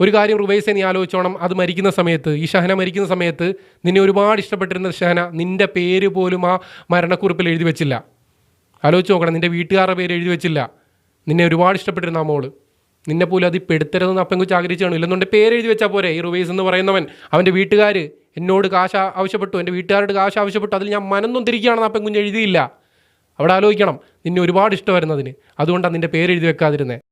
ഒരു കാര്യം റുബൈസെ നീ ആലോചിച്ചോണം. അത് മരിക്കുന്ന സമയത്ത് ഈ ഷഹന മരിക്കുന്ന സമയത്ത് നിന്നെ ഒരുപാട് ഇഷ്ടപ്പെട്ടിരുന്ന ഷഹന നിന്റെ പേര് പോലും ആ മരണക്കുറിപ്പിൽ എഴുതി വെച്ചില്ല. ആലോചിച്ച് നോക്കണം നിന്റെ വീട്ടുകാരുടെ പേര് എഴുതി വെച്ചില്ല. നിന്നെ ഒരുപാട് ഇഷ്ടപ്പെട്ടിരുന്ന ആ മോൾ. നിന്നെ പോലും അത് പെടുത്തരുതെന്ന് അപ്പൻകുച്ച് ആഗ്രഹിച്ചു ഇല്ലെന്നുണ്ടെ പേര് എഴുതി വെച്ചാൽ പോരെ ഈ റുബൈസ് എന്ന് പറയുന്നവൻ. അവന്റെ വീട്ടുകാർ എന്നോട് കാശ് ആവശ്യപ്പെട്ടു എന്റെ വീട്ടുകാരോട് കാശ് ആവശ്യപ്പെട്ടു അതിൽ ഞാൻ മനന്നും തിരിക്കുകയാണെന്ന് അപ്പം കുഞ്ഞ് എഴുതിയില്ല. അവിടെ ആലോചിക്കണം നിന്നെ ഒരുപാട് ഇഷ്ടമായിരുന്നതിന് അതുകൊണ്ടാണ് നിന്റെ പേര് എഴുതി വെക്കാതിരുന്നത്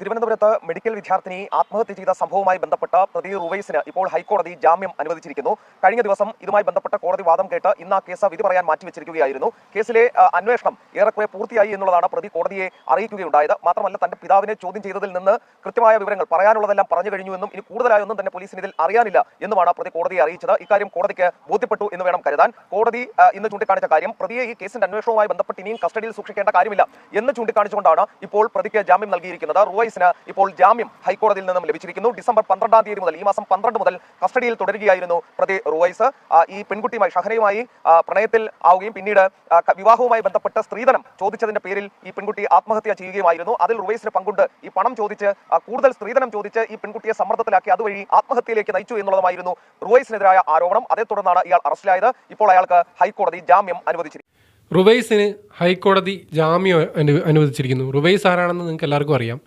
തിരുവനന്തപുരത്ത് മെഡിക്കൽ വിദ്യാർത്ഥിനി ആത്മഹത്യ ചെയ്ത സംഭവവുമായി ബന്ധപ്പെട്ട പ്രതി റുവൈസിന് ഇപ്പോൾ ഹൈക്കോടതി ജാമ്യം അനുവദിച്ചിരിക്കുന്നു. കഴിഞ്ഞ ദിവസം ഇതുമായി ബന്ധപ്പെട്ട കോടതി വാദം കേട്ട് ഇന്ന് ആ കേസ് വിധി പറയാൻ മാറ്റിവെച്ചിരിക്കുകയായിരുന്നു. കേസിലെ അന്വേഷണം ഏറെക്കുറെ പൂർത്തിയായി എന്നുള്ളതാണ് പ്രതി കോടതിയെ അറിയിക്കുകയുണ്ടായത്. മാത്രമല്ല തന്റെ പിതാവിനെ ചോദ്യം ചെയ്തതിൽ നിന്ന് കൃത്യമായ വിവരങ്ങൾ പറയാനുള്ളതെല്ലാം പറഞ്ഞു കഴിഞ്ഞുവെന്നും ഇനി കൂടുതലായൊന്നും തന്നെ പോലീസിന് ഇതിൽ അറിയാനില്ല എന്നുമാണ് പ്രതി കോടതിയെ അറിയിച്ചത്. ഇക്കാര്യം കോടതിക്ക് ബോധ്യപ്പെട്ടു എന്ന് വേണം കരുതാൻ. കോടതി ഇന്ന് ചൂണ്ടിക്കാണിച്ച കാര്യം പ്രതിയെ ഈ കേസിന്റെ അന്വേഷണവുമായി ബന്ധപ്പെട്ട് ഇനിയും കസ്റ്റഡിയിൽ സൂക്ഷിക്കേണ്ട കാര്യമില്ല എന്ന് ചൂണ്ടിക്കാണിച്ചുകൊണ്ടാണ് ഇപ്പോൾ പ്രതിക്ക് ജാമ്യം നൽകിയിരിക്കുന്നത്. റുവൈസിന് ഇപ്പോൾ ജാമ്യം ഹൈക്കോടതിയിൽ നിന്നും ലഭിച്ചിരിക്കുന്നു. ഡിസംബർ പന്ത്രണ്ടാം തീയതി മുതൽ ഈ മാസം പന്ത്രണ്ട് മുതൽ കസ്റ്റഡിയിൽ തുടരുകയായിരുന്നു പ്രതി റുവൈസ് ഈ പെൺകുട്ടിയുമായി ഷഹനയുമായി പ്രണയത്തിൽ ആവുകയും പിന്നീട് വിവാഹവുമായി ബന്ധപ്പെട്ട് സ്ത്രീധനം ചോദിച്ചതിന്റെ പേരിൽ ഈ പെൺകുട്ടി ആത്മഹത്യ ചെയ്യുകയുമായിരുന്നു. അതിൽ റുവൈസിന് പങ്കുണ്ട്. ഈ പണം ചോദിച്ച് കൂടുതൽ സ്ത്രീധനം ചോദിച്ച് ഈ പെൺകുട്ടിയെ സമ്മർദ്ദത്തിലാക്കി അതുവഴി ആത്മഹത്യയിലേക്ക് നയിച്ചു എന്നുള്ളതുമായിരുന്നു റുവൈസിനെതിരായ ആരോപണം. അതേ തുടർന്നാണ് ഇയാൾ അറസ്റ്റിലായത്. ഇപ്പോൾ അയാൾക്ക് ഹൈക്കോടതി ജാമ്യം അനുവദിച്ചിരിക്കുന്നു. റുവൈസിന് ഹൈക്കോടതി ജാമ്യം അനു- അനുവദിച്ചിരിക്കുന്നു. റുവൈസ് ആരാണെന്ന് നിങ്ങൾക്ക് എല്ലാവർക്കും അറിയാം.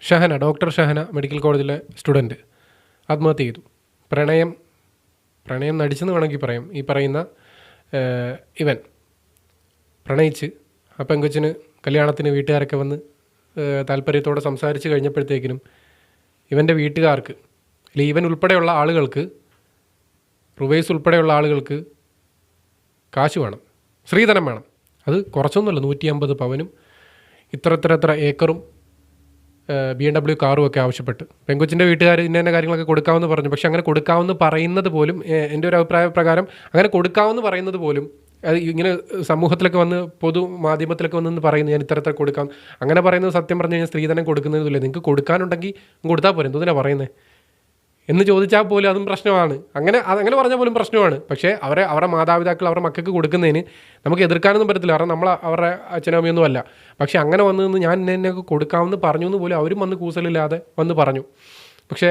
ഷഹന ഡോക്ടർ ഷഹന മെഡിക്കൽ കോളേജിലെ സ്റ്റുഡന്റ് ആത്മഹത്യ ചെയ്തു. പ്രണയം പ്രണയം നടിച്ചെന്ന് വേണമെങ്കിൽ പറയാം. ഈ പറയുന്ന ഇവൻ പ്രണയിച്ച് ആ പെങ്കൊച്ചിന് കല്യാണത്തിന് വീട്ടുകാരൊക്കെ വന്ന് താല്പര്യത്തോടെ സംസാരിച്ച് കഴിഞ്ഞപ്പോഴത്തേക്കിനും ഇവന്റെ വീട്ടുകാർക്ക് അല്ലെങ്കിൽ ഇവൻ ഉൾപ്പെടെയുള്ള ആളുകൾക്ക് റുവേസ് ഉൾപ്പെടെയുള്ള ആളുകൾക്ക് കാശ് വേണം. സ്ത്രീധനം വേണം. അത് കുറച്ചൊന്നുമല്ല നൂറ്റി അമ്പത് പവനും ഇത്ര ഇത്ര ഇത്ര ഏക്കറും ബി എം ഡബ്ല്യു കാറും ഒക്കെ ആവശ്യപ്പെട്ട്. പെങ്കൊച്ചിന്റെ വീട്ടുകാർ ഇന്ന തന്നെ കാര്യങ്ങളൊക്കെ കൊടുക്കാമെന്ന് പറഞ്ഞു. പക്ഷേ അങ്ങനെ കൊടുക്കാമെന്ന് പറയുന്നത് പോലും എന്റെ ഒരു അഭിപ്രായ പ്രകാരം അങ്ങനെ കൊടുക്കാമെന്ന് പറയുന്നത് പോലും അത് ഇങ്ങനെ സമൂഹത്തിലൊക്കെ വന്ന് പൊതു മാധ്യമത്തിലൊക്കെ വന്ന് പറയുന്നു ഞാൻ ഇത്ര കൊടുക്കാം. അങ്ങനെ പറയുന്നത് സത്യം പറഞ്ഞു കഴിഞ്ഞാൽ സ്ത്രീധനം കൊടുക്കുന്നതില്ല നിങ്ങൾക്ക് കൊടുക്കാനുണ്ടെങ്കിൽ കൊടുത്താൽ പോരെ. എന്തിനാണ് പറയുന്നത് എന്ന് ചോദിച്ചാൽ പോലും അതും പ്രശ്നമാണ്. അങ്ങനെ അതങ്ങനെ പറഞ്ഞാൽ പോലും പ്രശ്നമാണ്. പക്ഷേ അവരെ അവരുടെ മാതാപിതാക്കൾ അവരുടെ മക്കൾക്ക് കൊടുക്കുന്നതിന് നമുക്ക് എതിർക്കാനൊന്നും പറ്റത്തില്ല. കാരണം നമ്മൾ അവരുടെ അച്ഛനും അമ്മയൊന്നും അല്ല. പക്ഷേ അങ്ങനെ വന്ന് നിന്ന് ഞാൻ ഇന്നൊക്കെ കൊടുക്കാമെന്ന് പറഞ്ഞു എന്ന് പോലും അവരും വന്ന് കൂസലില്ലാതെ വന്ന് പറഞ്ഞു. പക്ഷേ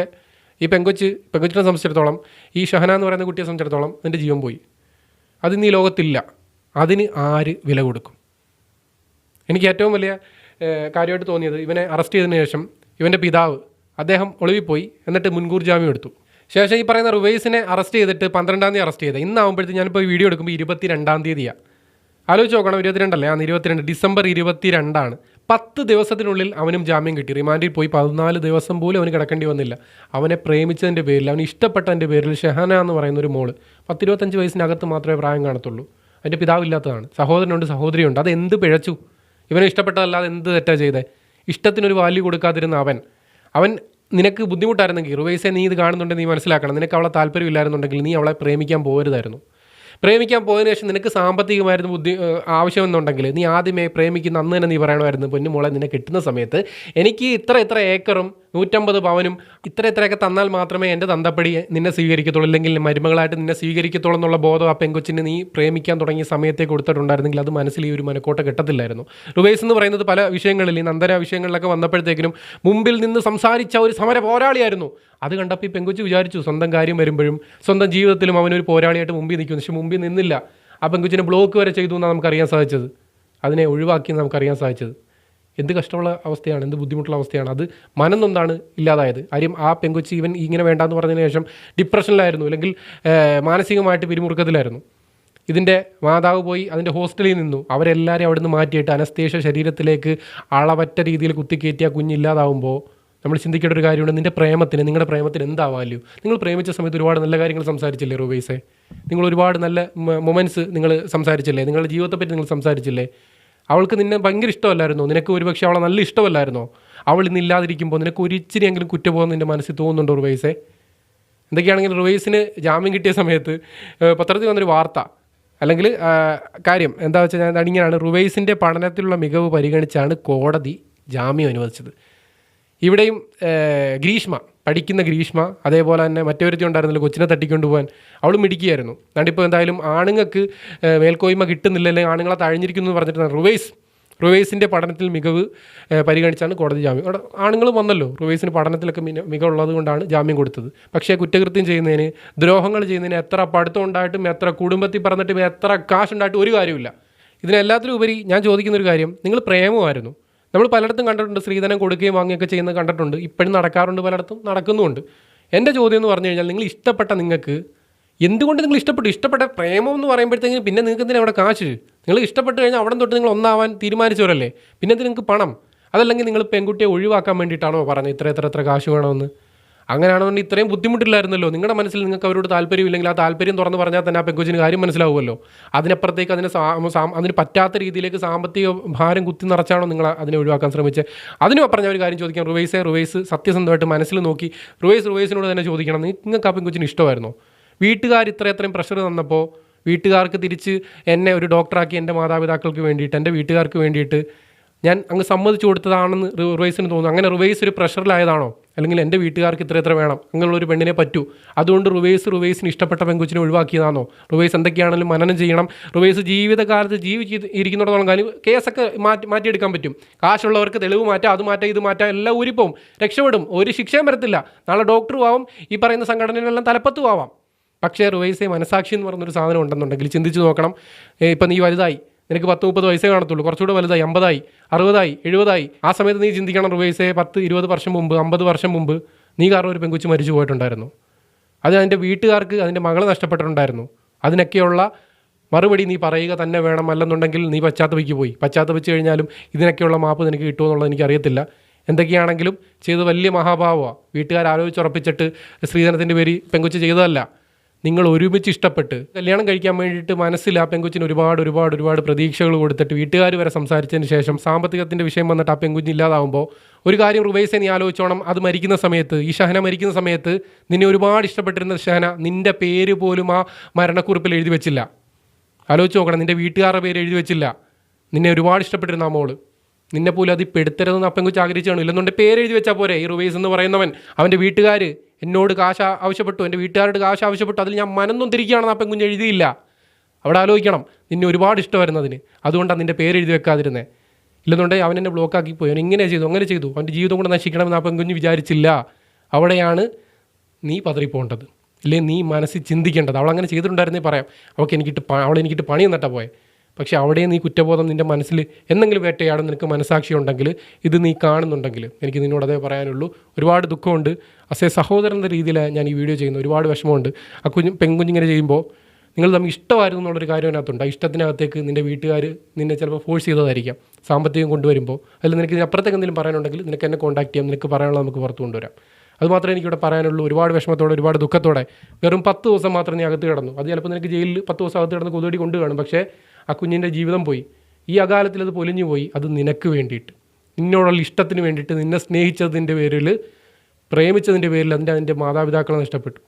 ഈ പെങ്കൊച്ച് പെങ്കൊച്ചിനെ സംബന്ധിച്ചിടത്തോളം ഈ ഷഹന എന്ന് പറയുന്ന കുട്ടിയെ സംബന്ധിച്ചിടത്തോളം അതിന്റെ ജീവൻ പോയി. അതിന്ന് ഈ ലോകത്തില്ല. അതിന് ആര് വില കൊടുക്കും? എനിക്ക് ഏറ്റവും വലിയ കാര്യമായിട്ട് തോന്നിയത് ഇവനെ അറസ്റ്റ് ചെയ്തതിന് ശേഷം ഇവന്റെ പിതാവ് അദ്ദേഹം ഒളിവിപ്പോയി എന്നിട്ട് മുൻകൂർ ജാമ്യം എടുത്തു. ശേഷം ഈ പറയുന്ന റുവൈസിനെ അറസ്റ്റ് ചെയ്തിട്ട് പന്ത്രണ്ടാം തീയതി അറസ്റ്റ് ചെയ്തത്. ഇന്നാവുമ്പോഴത്തേക്ക് ഞാനിപ്പോൾ വീഡിയോ എടുക്കുമ്പോൾ ഇരുപത്തി രണ്ടാം തീയതിയാണ് ആലോചിച്ച് നോക്കണം ഇരുപത്തിരണ്ടല്ലേ? ആ ഇരുപത്തിരണ്ട് ഡിസംബർ ഇരുപത്തി രണ്ടാണ് പത്ത് ദിവസത്തിനുള്ളിൽ അവനും ജാമ്യം കിട്ടി. റിമാൻഡിൽ പോയി പതിനാല് ദിവസം പോലും അവന് കിടക്കേണ്ടി വന്നില്ല. അവനെ പ്രേമിച്ചതിന്റെ പേരിൽ അവന് ഇഷ്ടപ്പെട്ടതിന്റെ പേരിൽ ഷെഹന എന്ന് പറയുന്ന ഒരു മോൾ പത്തിരുപത്തഞ്ച് വയസ്സിനകത്ത് മാത്രമേ പ്രായം കാണത്തുള്ളൂ. അതിന്റെ പിതാവില്ലാത്തതാണ് സഹോദരനുണ്ട് സഹോദരിയുണ്ട്. അത് എന്ത് പിഴച്ചു? ഇവനെ ഇഷ്ടപ്പെട്ടതല്ലാതെ എന്ത് തെറ്റാ ചെയ്തേ? ഇഷ്ടത്തിനൊരു വാല്യൂ കൊടുക്കാതിരുന്ന അവൻ അവൻ നിനക്ക് ബുദ്ധിമുട്ടായിരുന്നെങ്കിൽ റുവൈസെ നീ ഇത് കാണുന്നുണ്ടെങ്കിൽ നീ മനസ്സിലാക്കണം. നിനക്ക് അവളെ താല്പര്യമില്ലായിരുന്നുണ്ടെങ്കിൽ നീ അവളെ പ്രേമിക്കാൻ പോകരുതായിരുന്നു. പ്രേമിക്കാൻ പോയതിനു ശേഷം നിനക്ക് സാമ്പത്തികമായിരുന്നു ബുദ്ധി ആവശ്യമെന്നുണ്ടെങ്കിൽ നീ ആദ്യമേ പ്രേമിക്കുന്ന അന്ന് തന്നെ നീ പറയണമായിരുന്നു പൊന്നു മോളെ നിന്നെ കിട്ടുന്ന സമയത്ത് എനിക്ക് ഇത്ര ഇത്ര ഏക്കറും നൂറ്റമ്പത് പവനും ഇത്ര ഇത്രയൊക്കെ തന്നാൽ മാത്രമേ എന്റെ തന്തപ്പടി നിന്നെ സ്വീകരിക്കത്തുള്ളൂ. അല്ലെങ്കിൽ മരുമകളായിട്ട് നിന്നെ സ്വീകരിക്കത്തുള്ളൂ എന്നുള്ള ബോധം ആ പെങ്കൊച്ചിന് നീ പ്രേമിക്കാൻ തുടങ്ങിയ സമയത്തെ കൊടുത്തിട്ടുണ്ടായിരുന്നെങ്കിൽ അത് മനസ്സിൽ ഈ ഒരു മനക്കോട്ട കിട്ടത്തില്ലായിരുന്നു. റുബേസ് എന്ന് പറയുന്നത് പല വിഷയങ്ങളിൽ ഈ നന്ദന വിഷയങ്ങളിലൊക്കെ വന്നപ്പോഴത്തേക്കിനും മുമ്പിൽ നിന്ന് സംസാരിച്ച ഒരു സമര പോരാളിയായിരുന്നു. അത് കണ്ടപ്പോൾ ഈ പെങ്കുച്ചി വിചാരിച്ചു സ്വന്തം കാര്യം വരുമ്പോഴും സ്വന്തം ജീവിതത്തിലും അവനൊരു പോരാളിയായിട്ട് മുമ്പിൽ നിൽക്കുന്നു പക്ഷെ മുമ്പിൽ നിന്നില്ല. ആ പെങ്കുച്ചിനെ ബ്ലോക്ക് വരെ ചെയ്തു എന്നാണ് നമുക്കറിയാൻ സാധിച്ചത്. അതിനെ ഒഴിവാക്കി നമുക്കറിയാൻ സാധിച്ചത്. എന്ത് കഷ്ടമുള്ള അവസ്ഥയാണ് എന്ത് ബുദ്ധിമുട്ടുള്ള അവസ്ഥയാണ്. അത് മനന്നൊന്നാണ് ഇല്ലാതായത്. കാര്യം ആ പെങ്കൊച്ചി ഇവൻ ഇങ്ങനെ വേണ്ടാന്ന് പറഞ്ഞതിന് ശേഷം ഡിപ്രഷനിലായിരുന്നു അല്ലെങ്കിൽ മാനസികമായിട്ട് പിരിമുറുക്കത്തിലായിരുന്നു. ഇതിന്റെ മാതാവ് പോയി അതിന്റെ ഹോസ്റ്റലിൽ നിന്നു. അവരെല്ലാവരെയും അവിടുന്ന് മാറ്റിയിട്ട് അനസ്തേഷ്യ ശരീരത്തിലേക്ക് അളവറ്റ രീതിയിൽ കുത്തിക്കയറ്റിയ കുഞ്ഞില്ലാതാവുമ്പോൾ നമ്മൾ ചിന്തിക്കേണ്ട ഒരു കാര്യമുണ്ട്. നിന്റെ പ്രേമത്തിന് നിങ്ങളുടെ പ്രേമത്തിന് എന്താ വാല്യൂ നിങ്ങൾ പ്രേമിച്ച സമയത്ത് ഒരുപാട് നല്ല കാര്യങ്ങൾ സംസാരിച്ചില്ലേ റൂബൈസെ നിങ്ങൾ ഒരുപാട് നല്ല മൊമെന്റ്സ് നിങ്ങൾ സംസാരിച്ചില്ലേ? നിങ്ങളുടെ ജീവിതത്തെ പറ്റി നിങ്ങൾ സംസാരിച്ചില്ലേ? അവൾക്ക് നിന്നെ ഭയങ്കര ഇഷ്ടമല്ലായിരുന്നോ? നിനക്ക് ഒരുപക്ഷെ അവളെ നല്ല ഇഷ്ടമല്ലായിരുന്നോ? അവൾ ഇന്ന് ഇല്ലാതിരിക്കുമ്പോൾ നിനക്ക് ഒരിച്ചിരിയെങ്കിലും കുറ്റബോധം നിന്റെ മനസ്സിൽ തോന്നുന്നുണ്ടോ റുവൈസെ എന്തൊക്കെയാണെങ്കിലും റുവൈസിന് ജാമ്യം കിട്ടിയ സമയത്ത് പത്രത്തിൽ വന്നൊരു വാർത്ത. അല്ലെങ്കിൽ കാര്യം എന്താ വെച്ചാൽ ഞാൻ ഇങ്ങനെയാണ്. റുവൈസിന്റെ പഠനത്തിലുള്ള മികവ് പരിഗണിച്ചാണ് കോടതി ജാമ്യം അനുവദിച്ചത്. ഇവിടെയും ഗ്രീഷ്മ പഠിക്കുന്ന ഗ്രീഷ്മ അതേപോലെ തന്നെ മറ്റൊരുത്തി ഉണ്ടായിരുന്നല്ലോ കൊച്ചിനെ തട്ടിക്കൊണ്ട് പോകാൻ അവൾ മിടിക്കുകയായിരുന്നു അതുകൊണ്ട് ഇപ്പോൾ എന്തായാലും ആണുങ്ങൾക്ക് മേൽക്കോയ്മ കിട്ടുന്നില്ല അല്ലെങ്കിൽ ആണുങ്ങളെ തഴഞ്ഞിരിക്കുന്നു എന്ന് പറഞ്ഞിട്ടാണ് റുവൈസ് റുവൈസിന്റെ പഠനത്തിൽ മികവ് പരിഗണിച്ചാണ് കോടതി ജാമ്യം. അവിടെ ആണുങ്ങൾ വന്നല്ലോ റുവൈസിന് പഠനത്തിലൊക്കെ മികവുള്ളത് കൊണ്ടാണ് ജാമ്യം കൊടുത്തത്. പക്ഷേ കുറ്റകൃത്യം ചെയ്യുന്നതിന് ദ്രോഹങ്ങൾ ചെയ്യുന്നതിന് എത്ര പഠിത്തം ഉണ്ടായിട്ടും എത്ര കുടുംബത്തിൽ പറഞ്ഞിട്ടും എത്ര കാശ് ഉണ്ടായിട്ടും ഒരു കാര്യമില്ല ഇതിനെല്ലാത്തിലും ഉപരി ഞാൻ ചോദിക്കുന്നൊരു കാര്യം നിങ്ങൾ പ്രേമമായിരുന്നു നമ്മൾ പലയിടത്തും കണ്ടിട്ടുണ്ട് സ്ത്രീധനം കൊടുക്കുകയും വാങ്ങുകയൊക്കെ ചെയ്യുന്നത് കണ്ടിട്ടുണ്ട്. ഇപ്പോഴും നടക്കാറുണ്ട് പലയിടത്തും നടക്കുന്നുമുണ്ട്. എന്റെ ചോദ്യം എന്ന് പറഞ്ഞു കഴിഞ്ഞാൽ നിങ്ങൾ ഇഷ്ടപ്പെട്ട നിങ്ങൾക്ക് എന്തുകൊണ്ട് നിങ്ങൾ ഇഷ്ടപ്പെട്ടു? ഇഷ്ടപ്പെട്ട പ്രേമം എന്ന് പറയുമ്പോഴത്തേക്കും പിന്നെ നിങ്ങൾക്ക് എന്തിനാണ് അവിടെ കാശ്? നിങ്ങൾ ഇഷ്ടപ്പെട്ട് കഴിഞ്ഞാൽ അവിടെ തൊട്ട് നിങ്ങൾ ഒന്നാവാൻ തീരുമാനിച്ചവരല്ലേ? പിന്നെ നിങ്ങൾക്ക് പണം? അതല്ലെങ്കിൽ നിങ്ങൾ പെൺകുട്ടിയെ ഒഴിവാക്കാൻ വേണ്ടിയിട്ടാണോ പറഞ്ഞത്? ഇത്ര എത്ര എത്ര കാശ് വേണമെന്ന്. അങ്ങനെയാണെന്നുണ്ടെങ്കിൽ ഇത്രയും ബുദ്ധിമുട്ടില്ലായിരുന്നല്ലോ. നിങ്ങളുടെ മനസ്സിൽ നിങ്ങൾക്ക് അവരോട് താല്പര്യമില്ലെങ്കിൽ ആ താല്പര്യം തുറന്ന് പറഞ്ഞാൽ തന്നെ ആ പെങ്കൊച്ചിന് കാര്യം മനസ്സിലാവുമല്ലോ. അതിനപ്പുറത്തേക്ക് അതിന് അതിന് പറ്റാത്ത രീതിയിലേക്ക് സാമ്പത്തിക ഭാരം കുത്തി നിറച്ചാണോ നിങ്ങൾ അതിനെ ഒഴിവാക്കാൻ ശ്രമിച്ചത്? അതിനും അപ്പുറം ഞാൻ ഒരു കാര്യം ചോദിക്കാം. റുവൈസെ റുവൈസ് സത്യസന്ധമായിട്ട് മനസ്സിൽ നോക്കി റുവൈസ് റുവൈസിനോട് തന്നെ ചോദിക്കണം. നിങ്ങൾക്ക് ആ പെങ്കൊച്ചിന് ഇഷ്ടമായിരുന്നോ? വീട്ടുകാർ ഇത്ര എത്രയും പ്രഷർ തന്നപ്പോൾ വീട്ടുകാർക്ക് തിരിച്ച് എന്നെ ഒരു ഡോക്ടറാക്കി എന്റെ മാതാപിതാക്കൾക്ക് വേണ്ടിയിട്ട് എന്റെ വീട്ടുകാർക്ക് വേണ്ടിയിട്ട് ഞാൻ അങ്ങ് സമ്മതിച്ചു കൊടുത്തതാണെന്ന് റുവൈസിന് തോന്നുന്നു. അങ്ങനെ റുവൈസ് ഒരു പ്രഷറിലായതാണോ അല്ലെങ്കിൽ എന്റെ വീട്ടുകാർക്ക് ഇത്ര ഇത്ര വേണം അങ്ങനെയുള്ള ഒരു പെണ്ണിനെ പറ്റൂ. അതുകൊണ്ട് റുവേസ് റുവേസിന് ഇഷ്ടപ്പെട്ട പെങ്കുച്ചിനെ ഒഴിവാക്കിയതാണോ? റുവേസ് എന്തൊക്കെയാണെങ്കിലും മനനം ചെയ്യണം. റുവേസ് ജീവിതകാലത്ത് ജീവിച്ച് ഇരിക്കുന്നിടത്തോളം കാലം കേസൊക്കെ മാറ്റി മാറ്റിയെടുക്കാൻ പറ്റും. കാശുള്ളവർക്ക് തെളിവ് മാറ്റാം അത് മാറ്റാം ഇത് മാറ്റാം എല്ലാം ഊരിപ്പോവും. രക്ഷപ്പെടും. ഒരു ശിക്ഷയും വരത്തില്ല. നാളെ ഡോക്ടറും ആവും ഈ പറയുന്ന സംഘടനയിലെല്ലാം തലപ്പത്തും ആവാം. പക്ഷേ റുവേസെ മനസാക്ഷി എന്ന് പറഞ്ഞൊരു സാധനം ഉണ്ടെന്നുണ്ടെങ്കിൽ ചിന്തിച്ച് നോക്കണം. ഇപ്പം നീ വലുതായി. നിനക്ക് പത്ത് മുപ്പത് വയസ്സേ കാണത്തുള്ളൂ. കുറച്ചുകൂടെ വലുതായി. അമ്പതായി. അറുപതായി. എഴുപതായി. ആ സമയത്ത് നീ ചിന്തിക്കണം റുവൈസേ പത്ത് ഇരുപത് വർഷം മുമ്പ് അമ്പത് വർഷം മുമ്പ് നീ കാരണം ഒരു പെങ്കുച്ച് മരിച്ചു പോയിട്ടുണ്ടായിരുന്നു. അത് അതിന്റെ വീട്ടുകാർക്ക് അതിന്റെ മകളെ നഷ്ടപ്പെട്ടിട്ടുണ്ടായിരുന്നു. അതിനൊക്കെയുള്ള മറുപടി നീ പറയുക തന്നെ വേണം. അല്ലെന്നുണ്ടെങ്കിൽ നീ പശ്ചാത്തപിക്ക് പോയി. പശ്ചാത്തപിച്ച് കഴിഞ്ഞാലും ഇതിനൊക്കെയുള്ള മാപ്പ് നിനക്ക് കിട്ടുമോ എന്നുള്ളത് എനിക്കറിയത്തില്ല എന്തൊക്കെയാണെങ്കിലും ചെയ്ത് വലിയ മഹാഭാവമാണ് വീട്ടുകാർ ആലോചിച്ചുറപ്പിച്ചിട്ട് സ്ത്രീധനത്തിന്റെ പേര് പെങ്കുച്ച് ചെയ്തതല്ല. നിങ്ങൾ ഒരുമിച്ച് ഇഷ്ടപ്പെട്ട് കല്യാണം കഴിക്കാൻ വേണ്ടിയിട്ട് മനസ്സിൽ ആ പെങ്കുച്ചിന് ഒരുപാട് ഒരുപാട് ഒരുപാട് പ്രതീക്ഷകൾ കൊടുത്തിട്ട് വീട്ടുകാർ വരെ സംസാരിച്ചതിന് ശേഷം സാമ്പത്തികത്തിന്റെ വിഷയം വന്നിട്ട് ആ പെങ്കുഞ്ഞ് ഇല്ലാതാവുമ്പോൾ ഒരു കാര്യം റുബൈസെ നീ ആലോചിച്ചോണം. അത് മരിക്കുന്ന സമയത്ത് ഈ ഷഹന മരിക്കുന്ന സമയത്ത് നിന്നെ ഒരുപാട് ഇഷ്ടപ്പെട്ടിരുന്ന ഷഹന നിന്റെ പേര് പോലും ആ മരണക്കുറിപ്പിൽ എഴുതി വെച്ചില്ല. ആലോചിച്ച് നോക്കണം നിന്റെ വീട്ടുകാരുടെ പേര് എഴുതി വെച്ചില്ല. നിന്നെ ഒരുപാട് ഇഷ്ടപ്പെട്ടിരുന്ന ആ മോൾ. നിന്നെ പോലും അത് പെടുത്തരുതെന്ന് അപ്പം ആഗ്രഹിച്ചു കാണും ഇല്ലെന്നുണ്ടെങ്കിൽ പേര് എഴുതി വെച്ചാൽ പോരെ ഈ റുബൈസ് എന്ന് പറയുന്നവൻ. അവന്റെ വീട്ടുകാർ എന്നോട് കാശ ആവശ്യപ്പെട്ടു എന്റെ വീട്ടുകാരോട് കാശ ആവശ്യപ്പെട്ടു അതിൽ ഞാൻ മനന്നും തിരിക്കുകയാണെന്ന് അപ്പം കുഞ്ഞ് എഴുതിയില്ല. അവിടെ ആലോചിക്കണം നിന്നെ ഒരുപാട് ഇഷ്ടമായിരുന്നു അതിന് അതുകൊണ്ടാണ് നിന്റെ പേര് എഴുതി വെക്കാതിരുന്നത് ഇല്ലെന്നുണ്ടെങ്കിൽ അവൻ എന്നെ ബ്ലോക്കാക്കി പോയി. അവൻ ഇങ്ങനെ ചെയ്തു അങ്ങനെ ചെയ്തു. അവന്റെ ജീവിതം കൂടെ നശിക്കണമെന്ന് അപ്പം കുഞ്ഞ് വിചാരിച്ചില്ല. അവിടെയാണ് നീ പതറിപ്പോണ്ടത്. ഇല്ലേ നീ മനസ്സിൽ ചിന്തിക്കേണ്ടത്. അവൾ അങ്ങനെ ചെയ്തിട്ടുണ്ടായിരുന്നേ പറയാം അവൾക്ക് എനിക്കിട്ട് അവൾ എനിക്കിട്ട് പണി എന്നിട്ടാണ് പോയെ. പക്ഷേ അവിടെ നീ കുറ്റബോധം നിന്റെ മനസ്സിൽ എന്തെങ്കിലും വേട്ടയാടും നിനക്ക് മനസാക്ഷി ഉണ്ടെങ്കിൽ ഇത് നീ കാണുന്നുണ്ടെങ്കിൽ എനിക്ക് നിന്നോട് അതേ പറയാനുള്ളൂ. ഒരുപാട് ദുഃഖമുണ്ട്. അസേ സഹോദരൻ എന്ന രീതിയിലാണ് ഞാൻ ഈ വീഡിയോ ചെയ്യുന്നത് ഒരുപാട് വിഷമമുണ്ട്. ആ കുഞ്ഞ് പെൺകുഞ്ഞിങ്ങനെ ചെയ്യുമ്പോൾ നിങ്ങൾ തമ്മിൽ ഇഷ്ടമായിരുന്നു എന്നുള്ളൊരു കാര്യം അതിനകത്തുണ്ട്. ആ ഇഷ്ടത്തിനകത്തേക്ക് നിന്റെ വീട്ടുകാർ നിന്നെ ചിലപ്പോൾ ഫോഴ്സ് ചെയ്തതായിരിക്കാം. സാമ്പത്തികം കൊണ്ടുവരുമ്പോൾ അതിൽ നിനക്ക് അപ്പുറത്തേക്ക് എന്തെങ്കിലും പറയാനുണ്ടെങ്കിൽ നിനക്ക് എന്നെ കോൺടാക്ട് ചെയ്യാം. നിനക്ക് പറയാനുള്ളത് നമുക്ക് പുറത്ത് കൊണ്ടുവരാം. അത് മാത്രമേ എനിക്കിവിടെ പറയാനുള്ളൂ. ഒരുപാട് വിഷമത്തോടെ ഒരുപാട് ദുഃഖത്തോടെ വെറും പത്ത് ദിവസം മാത്രം നീ അകത്ത് കിടന്നു. അത് ചിലപ്പോൾ നിനക്ക് ജയിലിൽ പത്ത് ദിവസം അകത്ത് കിടന്ന് കൊതുകടി കൊണ്ടു കാണും പക്ഷേ ആ കുഞ്ഞിന്റെ ജീവിതം പോയി. ഈ അകാലത്തിൽ അത് പൊലിഞ്ഞു പോയി. അത് നിനക്ക് വേണ്ടിയിട്ട്. നിന്നോടുള്ള ഇഷ്ടത്തിന് വേണ്ടിയിട്ട് നിന്നെ സ്നേഹിച്ചതിന്റെ പേരിൽ പ്രേമിച്ചതിന്റെ പേരിൽ അതിന്റെ അതിന്റെ മാതാപിതാക്കളെ നഷ്ടപ്പെട്ടു.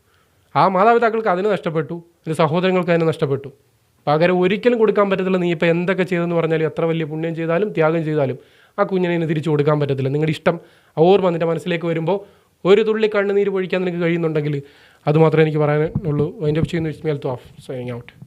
ആ മാതാപിതാക്കൾക്ക് അതിന് നഷ്ടപ്പെട്ടു. അതിന്റെ സഹോദരങ്ങൾക്ക് അതിനെ നഷ്ടപ്പെട്ടു. പകരം ഒരിക്കലും കൊടുക്കാൻ പറ്റത്തില്ല. നീ ഇപ്പോൾ എന്തൊക്കെ ചെയ്തെന്ന് പറഞ്ഞാലും എത്ര വലിയ പുണ്യം ചെയ്താലും ത്യാഗം ചെയ്താലും ആ കുഞ്ഞിനെ ഇനി തിരിച്ചു കൊടുക്കാൻ പറ്റത്തില്ല. നിങ്ങളുടെ ഇഷ്ടം ഓർമ്മ നിന്റെ മനസ്സിലേക്ക് വരുമ്പോൾ ഒരു തുള്ളി കണ്ണുനീര് പൊഴിക്കാൻ നിനക്ക് കഴിയുന്നുണ്ടെങ്കിൽ അത് മാത്രമേ എനിക്ക് പറയാനുള്ളൂ. അതിന്റെ ചെയ്യുന്നു വിസ്മേൽ തോഫ് സൈനിങ് ഔട്ട്